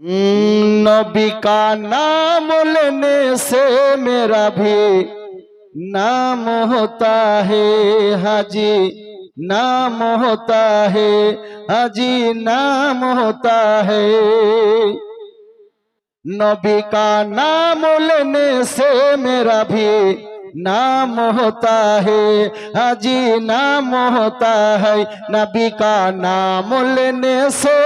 नबी का नाम लेने से मेरा भी नाम होता है हाजी नाम होता है हाजी नाम होता है नबी का नाम लेने से मेरा भी नाम होता है हाजी नाम होता है नबी का नाम लेने से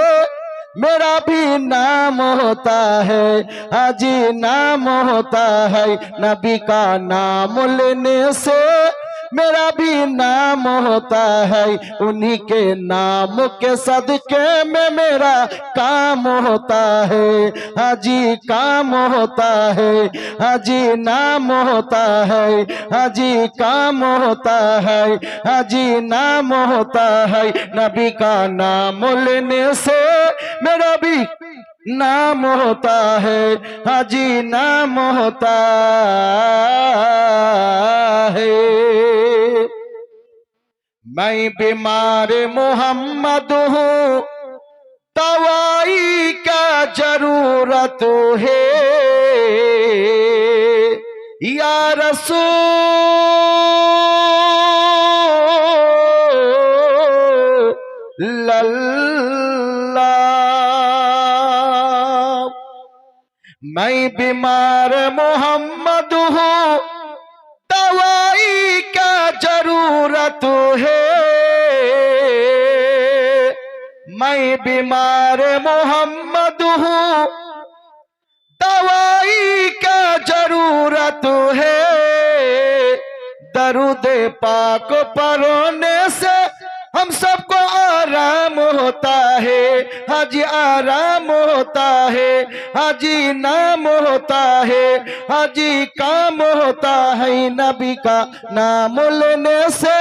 मेरा भी नाम होता है हाजी नाम होता है नबी का नाम लेने से मेरा भी नाम होता है उन्हीं के नाम के सदके में मेरा काम होता है हाजी काम होता है हाजी नाम होता है हाजी काम होता है हाजी नाम होता है नबी का नाम लेने से मेरा भी नाम होता है हाजी नाम होता है मैं बीमार मोहम्मद हूँ दवाई का जरूरत है या रसूल अल्लाह मैं बीमार मोहम्मद हूँ दवाई का ज़रूरत है। मैं बीमार मोहम्मद हूँ दवाई का ज़रूरत है। दरुद पाक परोने से हम सबको आराम होता है हाजी आराम होता है हाजी नाम होता है हाजी काम होता है नबी का नाम लेने से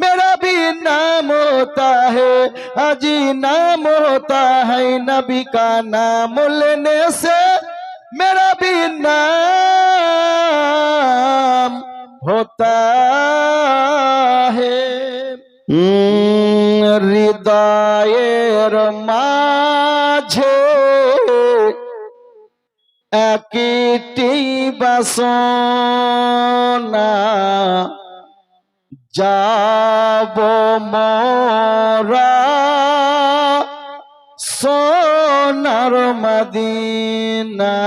मेरा भी नाम होता है हाजी नाम होता है नबी का नाम लेने से मेरा भी नाम होता है উম, হৃদয়ের মাঝে একটি বাসনা যাব মরা সোনার মদিনা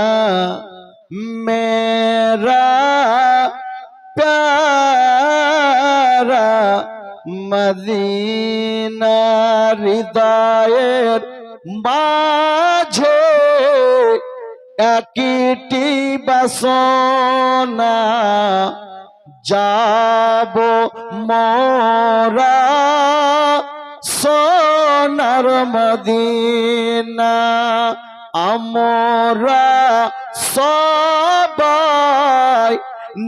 মেরা মদিনা হৃদয়ের মাঝে একটি বাসনা যাব মরা সোনার মদিনা আমরা সবাই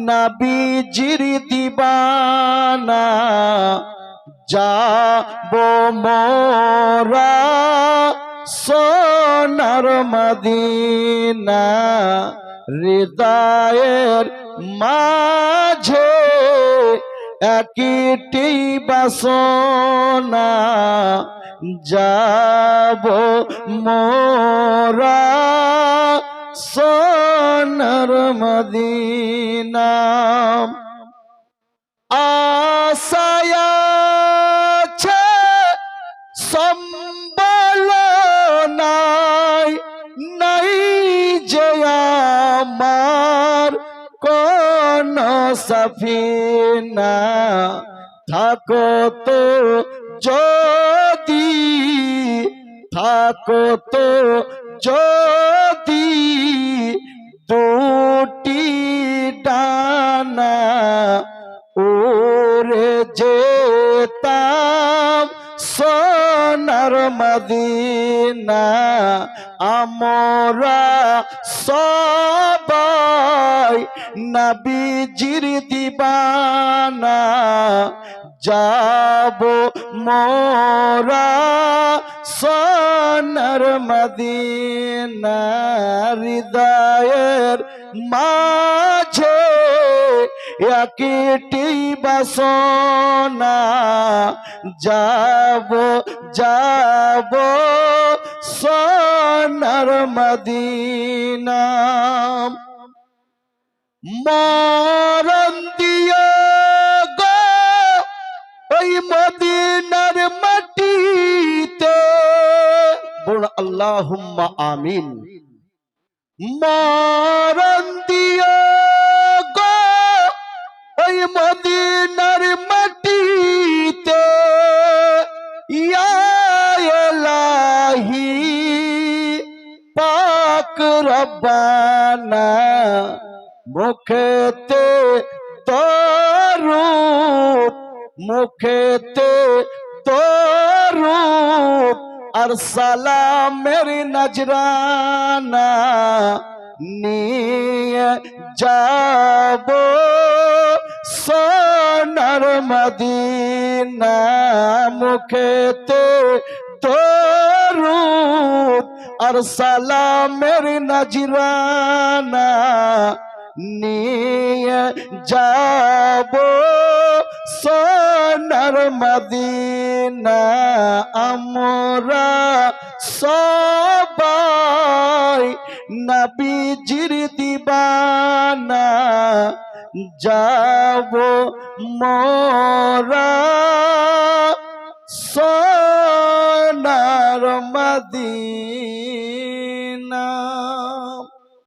নবীজির দিবানা যাব মোরা সোনার মদিনা হৃদয়ের মাঝে একটি বাসনা যাব মোরা সোনার মদিনা। আশায়াছে সম্বল নাই নাই যে আমার কোন সফিনা। থাকো তো যদি, থাকো তো যদি। মদিনা আমরা সবাই নবীজির দিবানা যাব মোরা সোনার মদিনা হৃদয়ের মাঝে একটি বাসনা যাব যাব সোনা সোনার মদিনা। মরণ দিয়ে গো ওই মদিনার মাটিতে। বলুন আল্লাহুম্মা আমিন। মরণ দিয়ে রব্বানা মুখেতে তরূপ মুখেতে তরূপ আর সালামের নজরানা নিয়ে যাব সোনার মদিনা মুখেতে তরূপ আর সালামের নজরানা নিয়ে যাব সোনার মদিনা। আমরা সবাই নবীজির দিবানা যাব মোরা। সোনার মদিনা